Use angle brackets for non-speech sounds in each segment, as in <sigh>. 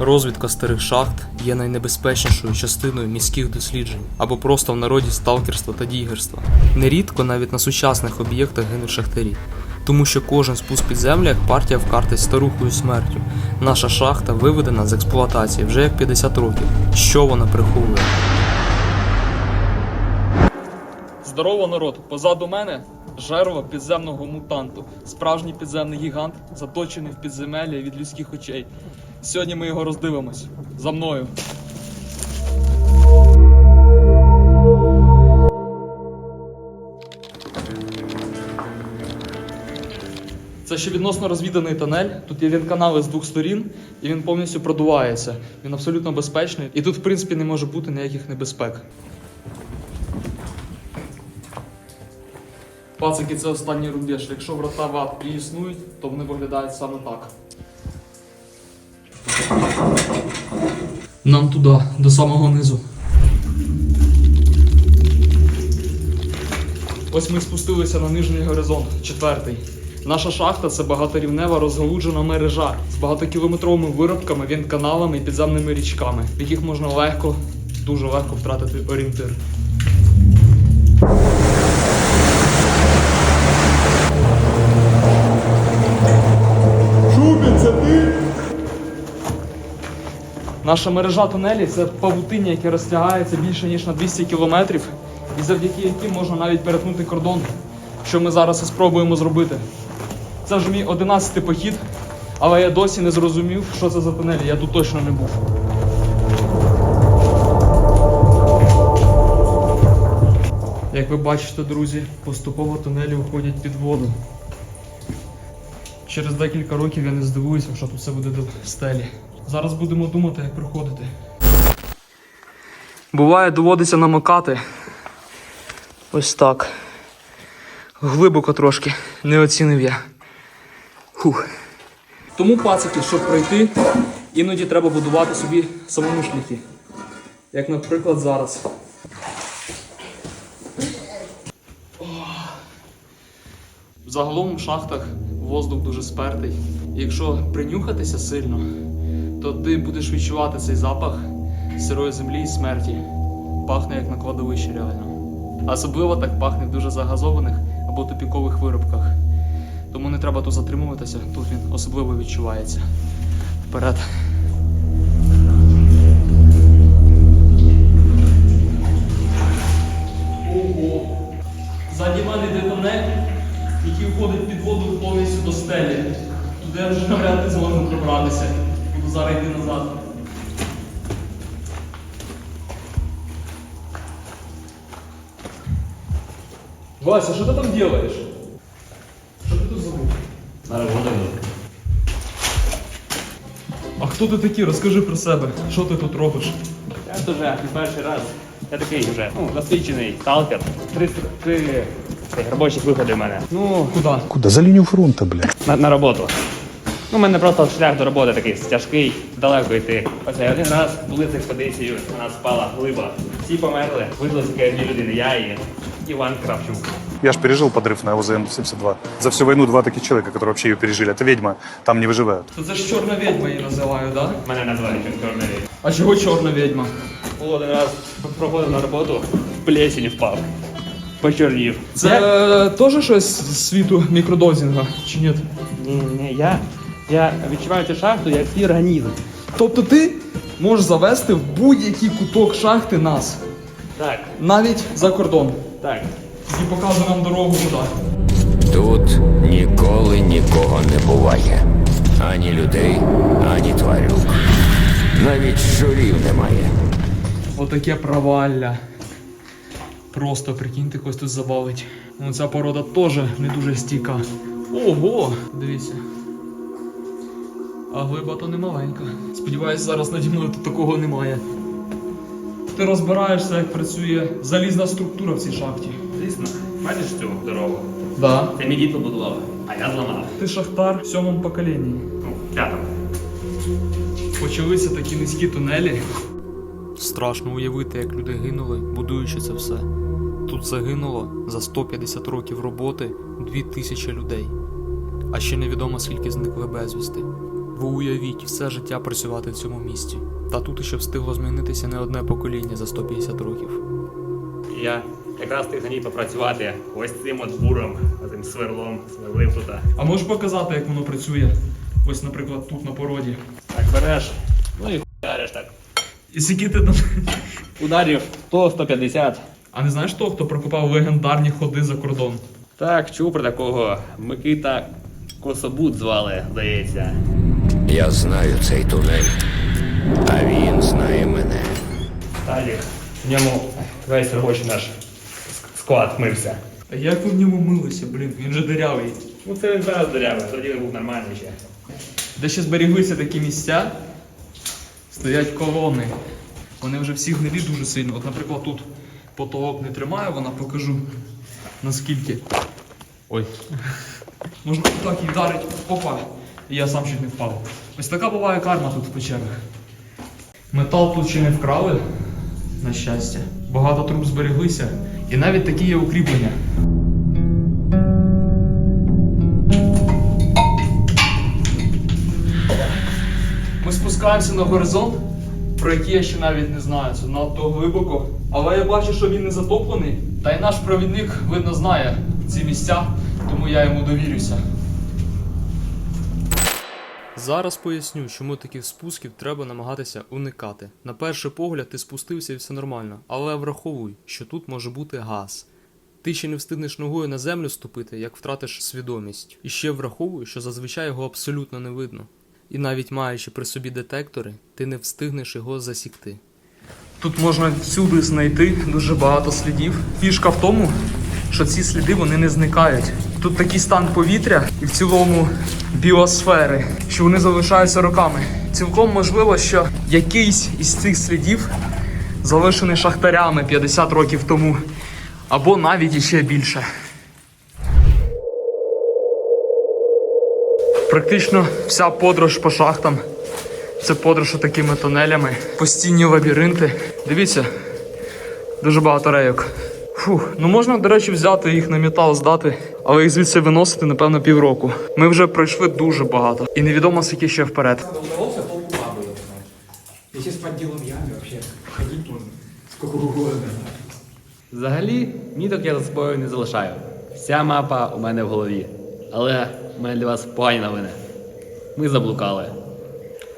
Розвідка старих шахт є найнебезпечнішою частиною міських досліджень або просто в народі сталкерства та дігерства. Нерідко навіть на сучасних об'єктах гинуть шахтарі, тому що кожен спуск під землю як партія вкартить старухою смертю. Наша шахта виведена з експлуатації вже як 50 років. Що вона приховує? Здорово, народ! Позаду мене жерва підземного мутанту, справжній підземний гігант, заточений в підземелля від людських очей. Сьогодні ми його роздивимось. За мною. Це ще відносно розвіданий тунель. Тут є вінканали з двох сторін, і він повністю продувається. Він абсолютно безпечний. І тут, в принципі, не може бути ніяких небезпек. Пацики, це останній рубеж. Якщо врата в ад і існують, то вони виглядають саме так. Нам туди, до самого низу. Ось ми спустилися на нижній горизонт, четвертий. Наша шахта це багаторівнева розгалуджена мережа з багатокілометровими виробками, вінканалами і підземними річками, в яких можна легко, дуже легко втратити орієнтир. Наша мережа тунелів це павутиння, яке розтягається більше ніж на 200 кілометрів, і завдяки яким можна навіть перетнути кордон, що ми зараз і спробуємо зробити. Це вже мій 11-й похід, але я досі не зрозумів, що це за тунелі. Я тут точно не був. Як ви бачите, друзі, поступово тунелі уходять під воду. Через декілька років я не здивуюся, що тут все буде до стелі. Зараз будемо думати, як проходити. Буває, доводиться намокати. Ось так. Глибоко трошки. Не оцінив я. Хух. Тому, пацики, щоб пройти, іноді треба будувати собі самому шляхи. Як, наприклад, зараз. Загалом в шахтах воздух дуже спертий. Якщо принюхатися сильно, то ти будеш відчувати цей запах сирої землі і смерті. Пахне як на кладовищі реально. Особливо так пахне в дуже загазованих або тупікових виробках. Тому не треба тут затримуватися, тут він особливо відчувається. Вперед. Ого! Ззаді мене йде тунель, який входить під воду повністю до стелі. Туди вже навряд чи зможу пробратися. Зараз назад. Вася, що ти там робиш? Що ти тут забув? На роботу. А хто ти такий? Розкажи про себе. Що ти тут робиш? Я тут вже не перший раз. Я такий вже, ну, досвідчений сталкер. Три, три цих робочих виходи в мене. Ну, Куди? Куда? За линию фронта, блядь. на, на роботу. Ну, у мене просто шлях до роботи такий тяжкий, далеко йти. Оце один раз були з експедицією, на нас впала глиба. Всі померли, вижилися тільки дві людини, я і Іван Кравчук. Я ж пережил подрыв на ОЗМ-72. За всю войну два таких человека, которые вообще ее пережили. Это ведьма, там не выживают. То це ж чорна відьма її називаю, так? Да? Мене називають чорний рік. А чого чорна відьма? Було один раз проходив на роботу, в плесінь впав. Почорнів. Це е, теж щось з світу мікродозінга, чи ні? Ні, ні, я, я відчуваю цю шахту як свій організм. Тобто ти можеш завести в будь-який куток шахти нас, Так, навіть за кордон. так. І показує нам дорогу туди. Тут ніколи нікого не буває. Ані людей, ані тварюк. Навіть щурів немає. Отаке провалля. Просто прикиньте, когось тут завалить. Ну, ця порода теж не дуже стійка. Ого! Дивіться. А глиба то не маленька. Сподіваюсь, зараз наді мною тут такого немає. Ти розбираєшся, як працює залізна структура в цій шахті. Звісно, бачиш цю дорогу? Да. Це мій дід побудував, а я зламав. Ти шахтар в сьомому поколінні. Ну, п'ятому. Почалися такі низькі тунелі. Страшно уявити, як люди гинули, будуючи це все. Тут загинуло за 150 років роботи 2000 людей. А ще невідомо скільки зникли безвісти. Ви уявіть все життя працювати в цьому місті. Та тут ще встигло змінитися не одне покоління за 150 років. Я якраз тих гнів попрацювати ось цим от буром, цим сверлом, сверлив тут. А можеш показати, як воно працює? Ось, наприклад, тут на породі. Так береш, ну і хуяриш так. І скільки ти там. <laughs> Ударів 100-150. А не знаєш того, хто прокопав легендарні ходи за кордон? Так, чув про такого. Микита Кособут звали, здається. Я знаю цей тунель, а він знає мене. Далі в ньому весь робочий наш склад мився. А як ви в ньому милися, блін, він же дирявий. Ну це він зараз дереве, тоді він був нормальний ще. Де ще зберіглися такі місця, стоять колони. Вони вже всі гнилі дуже сильно. От, наприклад, тут потолок не тримає, вона покажу наскільки. Ой. Можна так і вдарить, опа. І я сам чуть не впав. Ось така буває карма тут в печерах. Метал тут ще не вкрали, на щастя. Багато труб збереглися. І навіть такі є укріплення. Ми спускаємося на горизонт, про який я ще навіть не знаю. Це надто глибоко. Але я бачу, що він не затоплений. Та й наш провідник, видно, знає ці місця, тому я йому довірюся. Зараз поясню, чому таких спусків треба намагатися уникати. На перший погляд ти спустився і все нормально, але враховуй, що тут може бути газ. Ти ще не встигнеш ногою на землю ступити, як втратиш свідомість. І ще враховуй, що зазвичай його абсолютно не видно. І навіть маючи при собі детектори, ти не встигнеш його засікти. Тут можна всюди знайти дуже багато слідів. Фішка в тому, що ці сліди вони не зникають. Тут такий стан повітря і в цілому біосфери, що вони залишаються роками. Цілком можливо, що якийсь із цих слідів залишений шахтарями 50 років тому, або навіть іще більше. Практично вся подорож по шахтам це подорож такими тунелями, постійні лабіринти. Дивіться, дуже багато рейок. Фух, ну можна, до речі, взяти їх на метал, здати, але їх звідси виносити, напевно, півроку. Ми вже пройшли дуже багато. І невідомо скільки ще вперед. Удавался полбабы. Я сейчас под делом яме вообще. Ходить можно сколько угодно. Взагалі, міток я за собою не залишаю. Вся мапа у мене в голові. Але в мене для вас погані новини. Ми заблукали.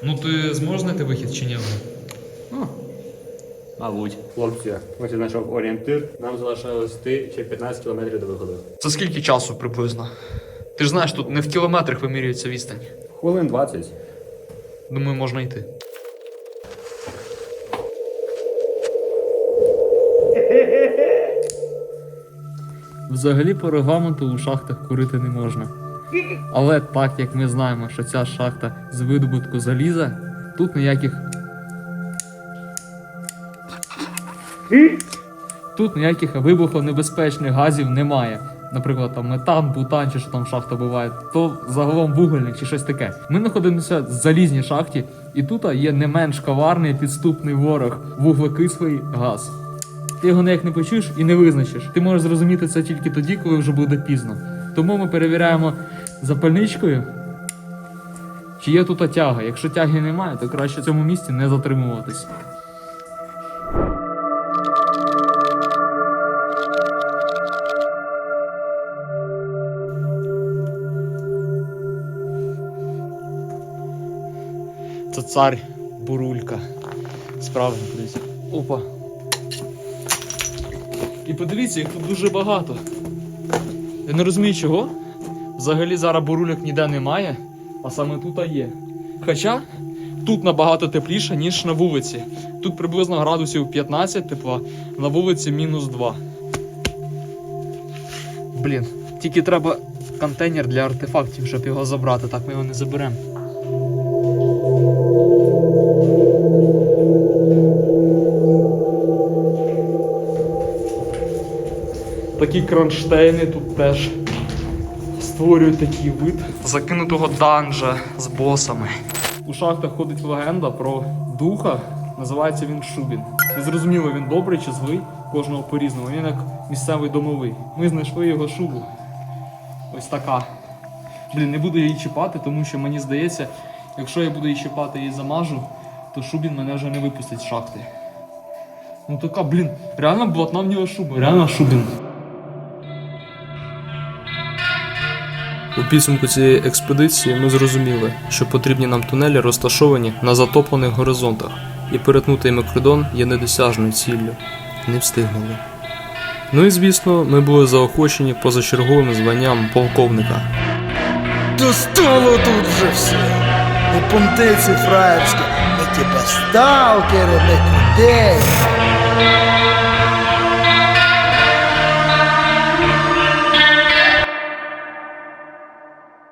Ну ти зможеш знайти вихід чи ні? Ну, мабуть. Хлопці, ось я знайшов орієнтир. Нам залишилось йти ще 15 кілометрів до виходу. За скільки часу приблизно? Ти ж знаєш, тут не в кілометрах вимірюється відстань. Хвилин 20. Думаю, можна йти. Взагалі по регламенту у шахтах курити не можна. Але так як ми знаємо, що ця шахта з видобутку заліза, тут ніяких. Тут ніяких вибухонебезпечних газів немає. Наприклад, там метан, бутан чи що там шахта буває, то загалом вугільник чи щось таке. Ми знаходимося в залізній шахті, і тут є не менш коварний підступний ворог вуглекислий газ. Ти його ніяк не почуєш і не визначиш. Ти можеш зрозуміти це тільки тоді, коли вже буде пізно. Тому ми перевіряємо запальничкою, чи є тут тяга. Якщо тяги немає, то краще в цьому місці не затримуватись. Цар бурулька. Справді, дивіться. Опа. І подивіться, їх тут дуже багато. Я не розумію чого. Взагалі зараз бурульок ніде немає, а саме тут є. Хоча тут набагато тепліше, ніж на вулиці. Тут приблизно градусів 15 тепла, на вулиці мінус 2. Блін, тільки треба контейнер для артефактів, щоб його забрати, так ми його не заберемо. Такі кронштейни тут теж створюють такий вид закинутого данжа з босами. У шахтах ходить легенда про духа, називається він Шубін. Не зрозуміло, він добрий чи злий, кожного по-різному. Він як місцевий домовий. Ми знайшли його шубу. Ось така. Блін, не буду її чіпати, тому що мені здається, Якщо я буду її чіпати і замажу, то Шубін мене вже не випустить з шахти. Ну така, блін, реально блатна в нього шуба, реально Шубін. У підсумку цієї експедиції ми зрозуміли, що потрібні нам тунелі розташовані на затоплених горизонтах, і перетнути Микридон є недосяжною ціллю. Не встигнули. Ну і звісно, ми були заохочені позачерговим званням полковника. Достало тут вже все. Не понтиці фраєрські, ми типа сталкери, ми крутей.